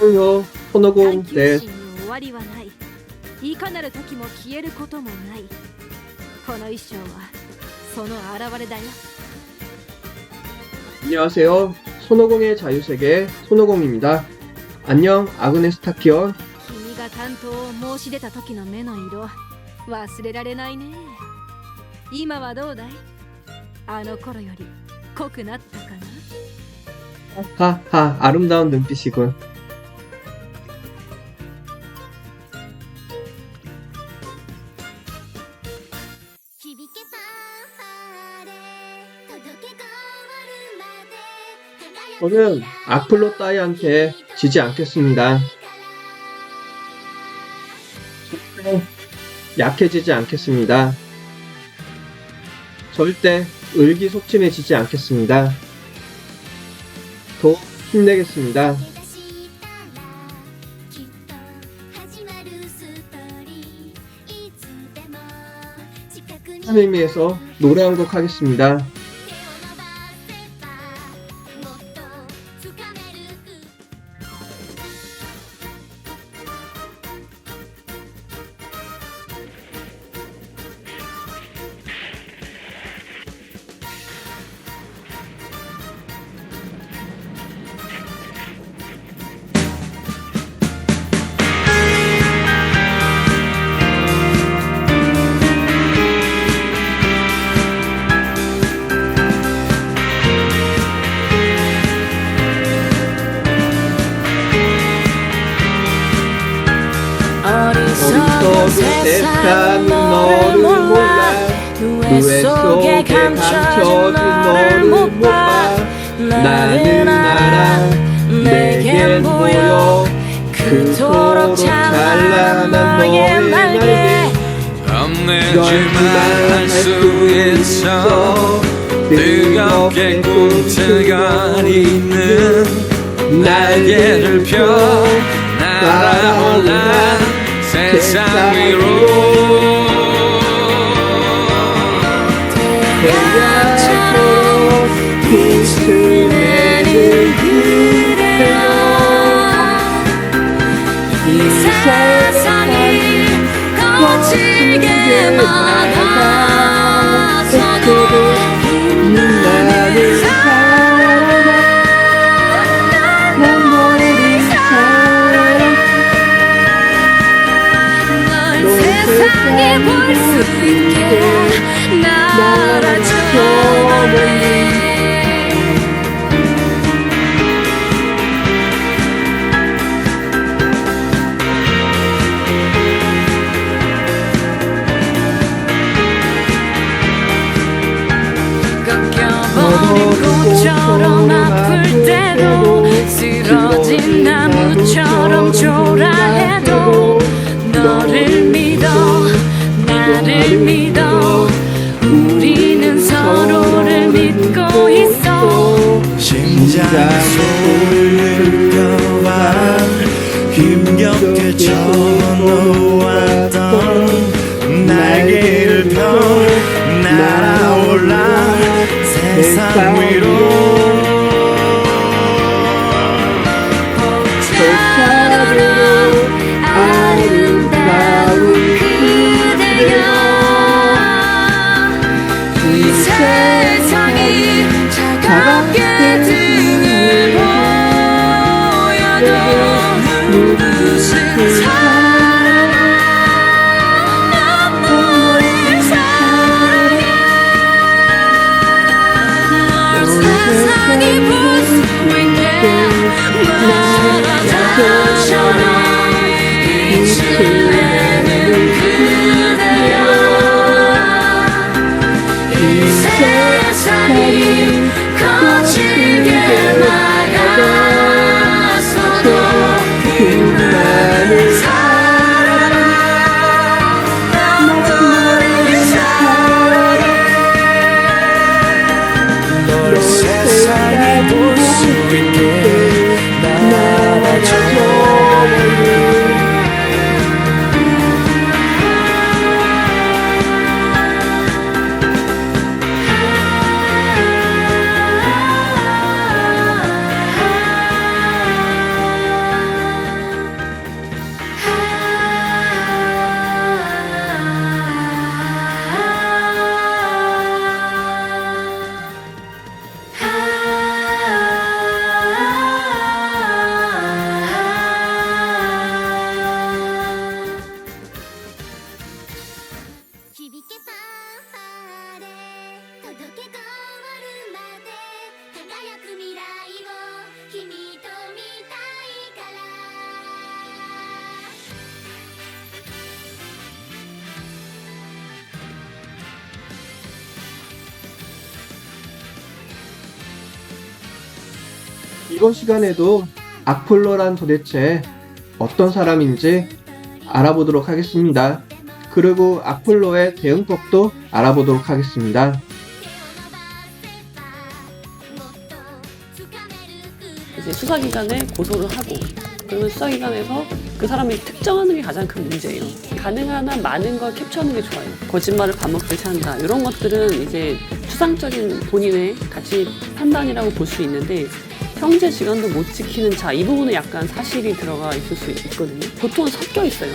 안녕요 손오공 探求 네 心に終わりはないいかなる時も消えることもないこの衣装はその現れだよ 안녕하세요 손오공의 자유세계 손오공입니다 안녕 아그네스 타키온 君が担当を申し出た時の目の色忘れられないね今はどうだいあの頃より濃くなったかな 하하 아름다운 눈빛이군 저는 악플로 따위한테 지지 않겠습니다. 절대 약해지지 않겠습니다. 절대 을기속침해지지 않겠습니다. 더 힘내겠습니다. 한 의미에서 노래 한 곡 하겠습니다. 감춰진 너를 못 봐. 나는 알아 내겐 보여. 그토록 찬란한 너의 날개. 겁내지만 할수 있어. 뜨겁게 꿈틀거리는 날개를 펴. 날아올라 세상 위로 세상이 거칠게 막아서도 나를 사랑해 난 너를 사랑해 널 세상에 볼 수 있게 날아줘 꺾여버린 쓰러진 나무처럼 초라해도 너를 믿어 나를 믿어. 우리는 서로를 믿고 있어. 심장 소리를 느껴봐 힘겹게 쳐놓았던 날개를 펴 날아올라 세상 위로 이번 시간에도 악플러란 도대체 어떤 사람인지 알아보도록 하겠습니다. 그리고 악플러의 대응법도 알아보도록 하겠습니다. 이제 수사기관에 고소를 하고 그러면 수사기관에서 그 사람이 특정하는 게 가장 큰 문제예요. 가능한 한 많은 걸 캡처하는 게 좋아요. 거짓말을 밥 먹듯이 한다. 이런 것들은 이제 추상적인 본인의 가치 판단이라고 볼 수 있는데 형제 지간도 못 지키는 자 이 부분은 약간 사실이 들어가 있을 수 있거든요. 보통은 섞여 있어요.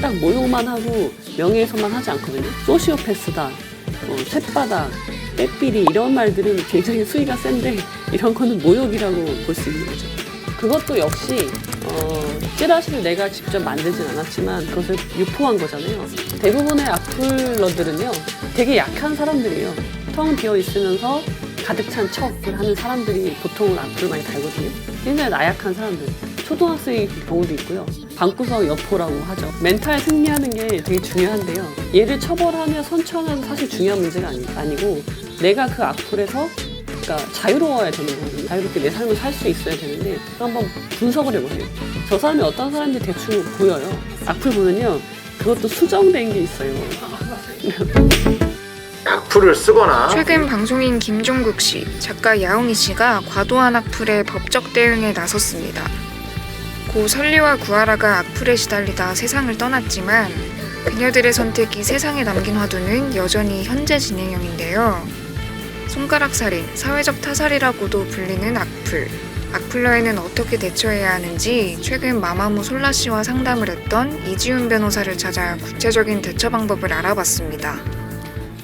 딱 모욕만 하고 명예훼손만 하지 않거든요. 소시오패스다, 뭐 쇳바다, 빼삐리 이런 말들은 굉장히 수위가 센데 이런 거는 모욕이라고 볼 수 있는 거죠. 그것도 역시 어, 찌라시를 내가 직접 만들진 않았지만 그것을 유포한 거잖아요. 대부분의 악플러들은요 되게 약한 사람들이에요. 텅 비어 있으면서 가득 찬 척을 하는 사람들이 보통 악플을 많이 달거든요. 굉장히 나약한 사람들. 초등학생의 경우도 있고요. 방구석 여포라고 하죠. 멘탈 승리하는 게 되게 중요한데요. 얘를 처벌하며 선처하는 사실 중요한 문제가 아니, 아니고 내가 그 악플에서 그러니까 자유로워야 되는 거거든요. 자유롭게 내 삶을 살 수 있어야 되는데 한번 분석을 해보세요. 저 사람이 어떤 사람인지 대충 보여요. 악플 보면요. 그것도 수정된 게 있어요. 악플을 쓰거나 최근 방송인 김종국 씨, 작가 야옹이 씨가 과도한 악플에 법적 대응에 나섰습니다. 고 설리와 구하라가 악플에 시달리다 세상을 떠났지만 그녀들의 선택이 세상에 남긴 화두는 여전히 현재 진행형인데요. 손가락 살인, 사회적 타살이라고도 불리는 악플. 악플러에는 어떻게 대처해야 하는지 최근 마마무 솔라 씨와 상담을 했던 이지훈 변호사를 찾아 구체적인 대처 방법을 알아봤습니다.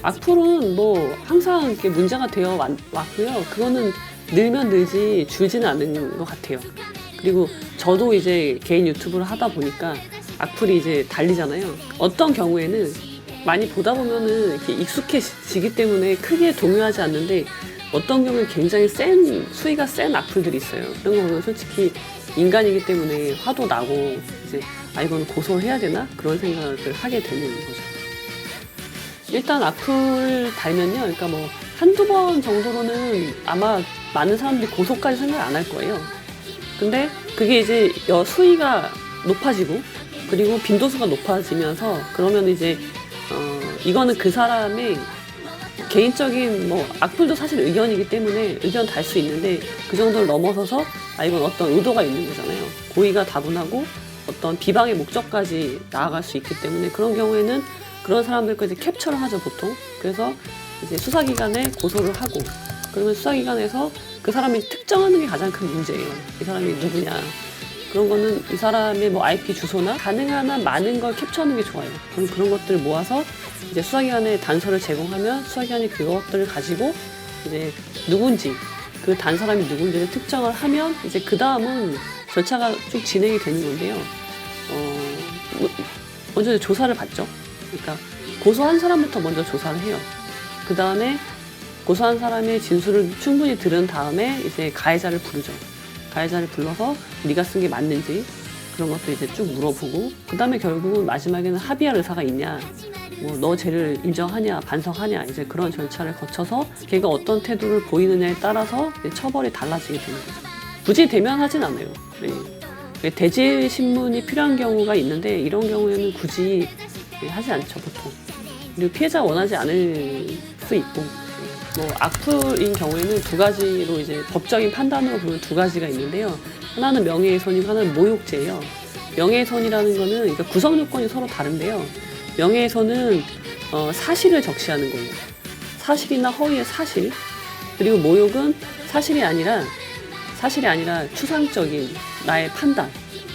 악플은 뭐 항상 이렇게 문제가 되어 왔, 왔고요. 그거는 늘면 늘지 줄지는 않는 것 같아요. 그리고 저도 이제 개인 유튜브를 하다 보니까 악플이 이제 달리잖아요. 어떤 경우에는 많이 보다 보면은 이렇게 익숙해지기 때문에 크게 동요하지 않는데 어떤 경우에 굉장히 센 수위가 센 악플들이 있어요. 그런 거 보면 솔직히 인간이기 때문에 화도 나고 이제 아 이건 고소를 해야 되나 그런 생각을 하게 되는 거죠. 일단 악플 달면요. 그러니까 뭐 한두 번 정도로는 아마 많은 사람들이 고소까지 생각 안 할 거예요. 근데 그게 이제 여 수위가 높아지고 그리고 빈도수가 높아지면서 그러면 이제 어 이거는 그 사람의 개인적인 뭐 악플도 사실 의견이기 때문에 의견 달 수 있는데 그 정도를 넘어서서 아 이건 어떤 의도가 있는 거잖아요. 고의가 다분하고 어떤 비방의 목적까지 나아갈 수 있기 때문에 그런 경우에는 그런 사람들까지 캡처를 하죠 보통. 그래서 이제 수사기관에 고소를 하고 그러면 수사기관에서 그 사람이 특정하는 게 가장 큰 문제예요. 이 사람이 누구냐. 그런 거는 이 사람의 뭐 IP 주소나 가능한 한 많은 걸 캡처하는 게 좋아요. 그럼 그런 것들을 모아서 이제 수사기관에 단서를 제공하면 수사기관이 그것들을 가지고 이제 누군지 그 단 사람이 누군지를 특정을 하면 이제 그 다음은 절차가 쭉 진행이 되는 건데요. 어, 뭐, 먼저 조사를 받죠. 그러니까 고소한 사람부터 먼저 조사를 해요. 그 다음에 고소한 사람의 진술을 충분히 들은 다음에 이제 가해자를 부르죠. 가해자를 불러서 네가 쓴 게 맞는지 그런 것도 이제 쭉 물어보고 그 다음에 결국은 마지막에는 합의할 의사가 있냐 뭐 너 죄를 인정하냐 반성하냐 이제 그런 절차를 거쳐서 걔가 어떤 태도를 보이느냐에 따라서 처벌이 달라지게 되는 거죠. 굳이 대면하진 않아요. 네. 대질 신문이 필요한 경우가 있는데 이런 경우에는 굳이 하지 않죠 보통. 그리고 피해자가 원하지 않을 수 있고 뭐 악플인 경우에는 두 가지로 이제 법적인 판단으로 보면 두 가지가 있는데요. 하나는 명예훼손이고 하나는 모욕죄예요. 명예훼손이라는 거는 그러니까 구성 요건이 서로 다른데요. 명예훼손은 어, 사실을 적시하는 거예요. 사실이나 허위의 사실. 그리고 모욕은 사실이 아니라 사실이 아니라 추상적인 나의 판단,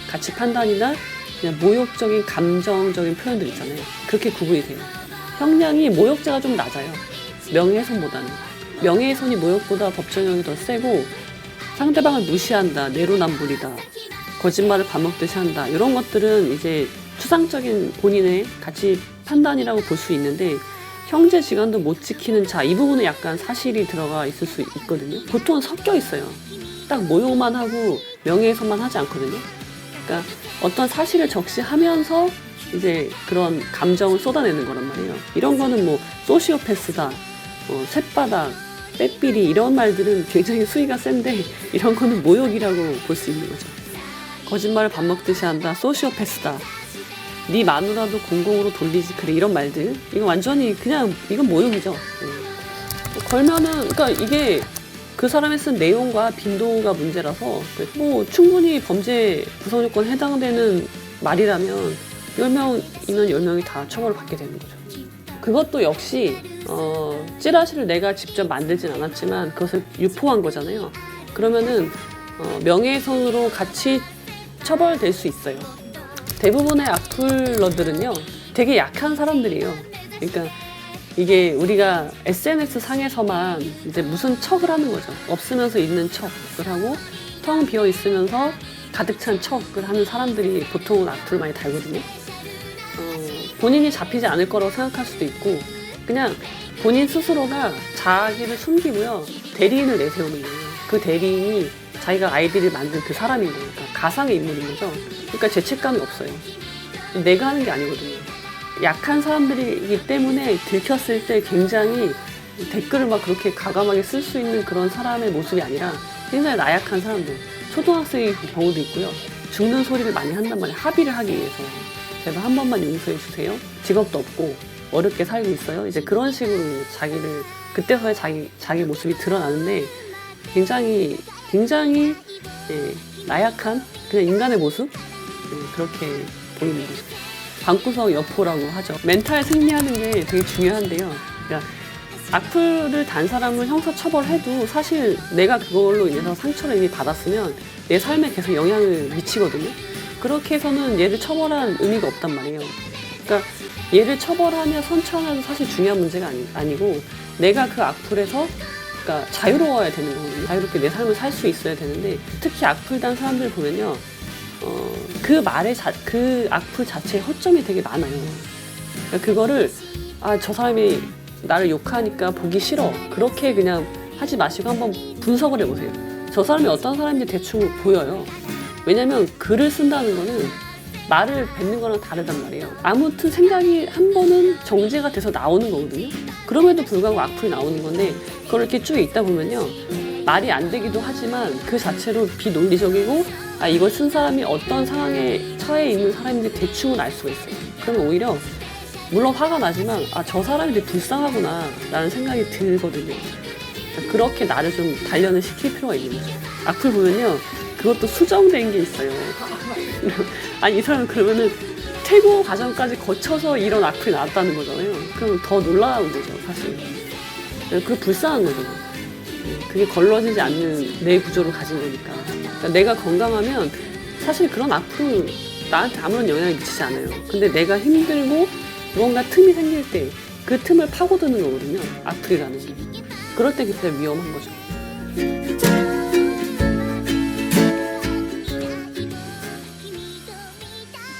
가치 판단이나 그냥 모욕적인 감정적인 표현들 있잖아요. 그렇게 구분이 돼요. 형량이 모욕죄가 좀 낮아요. 명예훼손보다는. 명예훼손이 모욕보다 법정형이 더 세고 상대방을 무시한다, 내로남불이다, 거짓말을 밥 먹듯이 한다. 이런 것들은 이제 추상적인 본인의 가치 판단이라고 볼 수 있는데 형제 지간도 못 지키는 자 이 부분은 약간 사실이 들어가 있을 수 있거든요. 보통은 섞여 있어요. 딱 모욕만 하고 명예훼손만 하지 않거든요. 그러니까 어떤 사실을 적시하면서 이제 그런 감정을 쏟아내는 거란 말이에요. 이런 거는 뭐 소시오패스다, 뭐 쇳바다, 빼삐리 이런 말들은 굉장히 수위가 센데 이런 거는 모욕이라고 볼 수 있는 거죠. 거짓말을 밥 먹듯이 한다. 소시오패스다. 네 마누라도 공공으로 돌리지 그래 이런 말들 이건 완전히 그냥 이건 모욕이죠. 예. 걸면은 그러니까 이게 그 사람이 쓴 내용과 빈도가 문제라서 뭐 충분히 범죄 구성 요건에 해당되는 말이라면 10명이면 10명이 다 처벌을 받게 되는 거죠. 그것도 역시 어, 찌라시를 내가 직접 만들진 않았지만 그것을 유포한 거잖아요. 그러면은 어, 명예훼손으로 같이 처벌될 수 있어요. 대부분의 악플러들은요, 되게 약한 사람들이에요. 그러니까 이게 우리가 SNS 상에서만 이제 무슨 척을 하는 거죠. 없으면서 있는 척을 하고 텅 비어 있으면서 가득 찬 척을 하는 사람들이 보통은 악플 많이 달거든요. 어, 본인이 잡히지 않을 거라고 생각할 수도 있고 그냥 본인 스스로가 자기를 숨기고요 대리인을 내세우는 거예요. 그 대리인이 자기가 아이디를 만든 그 사람인 거예요. 그러니까 가상의 인물인 거죠. 그러니까 죄책감이 없어요. 내가 하는 게 아니거든요. 약한 사람들이기 때문에 들켰을 때 굉장히 댓글을 막 그렇게 가감하게 쓸 수 있는 그런 사람의 모습이 아니라 굉장히 나약한 사람들. 초등학생의 경우도 있고요. 죽는 소리를 많이 한단 말이에요. 합의를 하기 위해서. 제발 한 번만 용서해 주세요. 직업도 없고 어렵게 살고 있어요. 이제 그런 식으로 자기를 그때서야 자기 자기 모습이 드러나는데 굉장히 굉장히 예, 나약한 그냥 인간의 모습 예, 그렇게 보이는 거죠. 방구석 여포라고 하죠. 멘탈 승리하는 게 되게 중요한데요. 그러니까 악플을 단 사람을 형사 처벌해도 사실 내가 그걸로 인해서 상처를 이미 받았으면 내 삶에 계속 영향을 미치거든요. 그렇게 해서는 얘를 처벌한 의미가 없단 말이에요. 그러니까 얘를 처벌하냐 선처하냐도 사실 중요한 문제가 아니, 아니고 내가 그 악플에서 그러니까 자유로워야 되는 거거든요. 자유롭게 내 삶을 살 수 있어야 되는데 특히 악플 단 사람들 보면요. 어, 그 말의 자, 그 악플 자체에 허점이 되게 많아요. 그러니까 그거를 아 저 사람이 나를 욕하니까 보기 싫어 그렇게 그냥 하지 마시고 한번 분석을 해보세요. 저 사람이 어떤 사람인지 대충 보여요. 왜냐면 글을 쓴다는 거는 말을 뱉는 거랑 다르단 말이에요. 아무튼 생각이 한 번은 정제가 돼서 나오는 거거든요. 그럼에도 불구하고 악플이 나오는 건데 그걸 이렇게 쭉 읽다 보면요. 말이 안 되기도 하지만 그 자체로 비논리적이고 아 이걸 쓴 사람이 어떤 상황에 처해 있는 사람인지 대충은 알 수가 있어요. 그러면 오히려 물론 화가 나지만 아 저 사람이 되게 불쌍하구나 라는 생각이 들거든요. 그렇게 나를 좀 단련을 시킬 필요가 있는 거죠. 악플 보면요. 그것도 수정된 게 있어요. 아니 이 사람은 그러면은 퇴고 과정까지 거쳐서 이런 악플이 나왔다는 거잖아요. 그럼 더 놀라운 거죠, 사실. 그게 불쌍한 거죠. 그게 걸러지지 않는 내 구조를 가진 거니까. 그러니까 내가 건강하면 사실 그런 악플 나한테 아무런 영향을 미치지 않아요. 근데 내가 힘들고 무언가 틈이 생길 때 그 틈을 파고드는 거거든요. 악플이라는 게. 그럴 때 그때 위험한 거죠.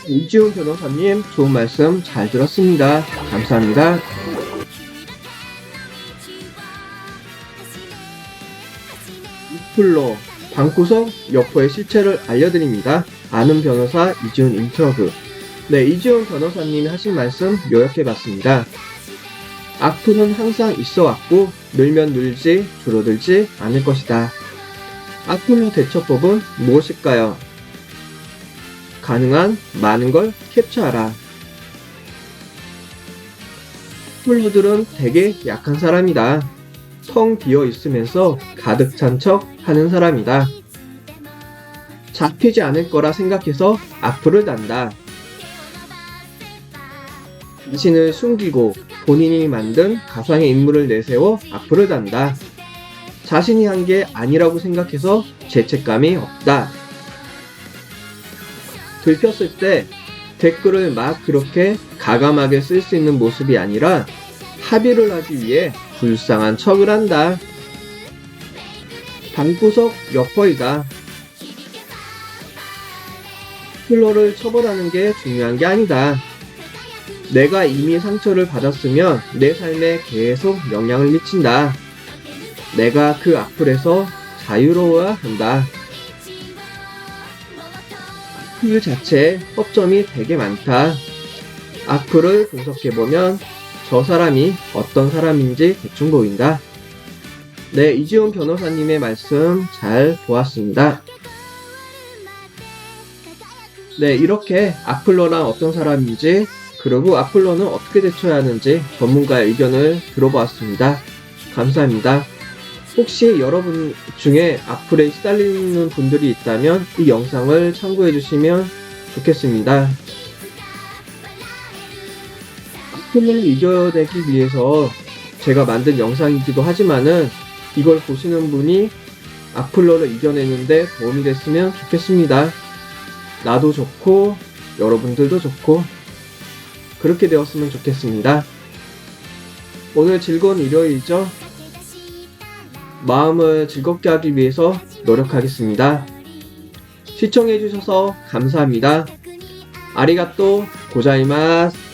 이지훈 변호사님 좋은 말씀 잘 들었습니다. 감사합니다. 풀로 방구석 여포의 실체를 알려드립니다. 아는 변호사 이지훈 인터뷰. 네, 이지훈 변호사님이 하신 말씀 요약해봤습니다. 악플은 항상 있어 왔고 늘면 늘지 줄어들지 않을 것이다. 악플로 대처법은 무엇일까요? 가능한 많은 걸 캡처하라. 플루들은 되게 약한 사람이다. 텅 비어 있으면서 가득 찬 척 하는 사람이다. 잡히지 않을 거라 생각해서 악플을 단다. 자신을 숨기고 본인이 만든 가상의 인물을 내세워 악플을 단다. 자신이 한 게 아니라고 생각해서 죄책감이 없다. 들켰을 때 댓글을 막 그렇게 가감하게 쓸 수 있는 모습이 아니라 합의를 하기 위해 불쌍한 척을 한다. 방구석 여퍼이다. 플로를 처벌하는 게 중요한 게 아니다. 내가 이미 상처를 받았으면 내 삶에 계속 영향을 미친다. 내가 그 악플에서 자유로워야 한다. 악플 자체에 허점이 되게 많다. 악플을 분석해보면 저 사람이 어떤 사람인지 대충 보인다. 네, 이지훈 변호사님의 말씀 잘 보았습니다. 네, 이렇게 악플러란 어떤 사람인지, 그리고 악플러는 어떻게 대처해야 하는지 전문가의 의견을 들어보았습니다. 감사합니다. 혹시 여러분 중에 악플에 시달리는 분들이 있다면 이 영상을 참고해 주시면 좋겠습니다. 악플을 이겨내기 위해서 제가 만든 영상이기도 하지만은 이걸 보시는 분이 악플러를 이겨내는데 도움이 됐으면 좋겠습니다. 나도 좋고 여러분들도 좋고 그렇게 되었으면 좋겠습니다. 오늘 즐거운 일요일이죠? 마음을 즐겁게 하기 위해서 노력하겠습니다. 시청해주셔서 감사합니다. 아리가또 고자이마스.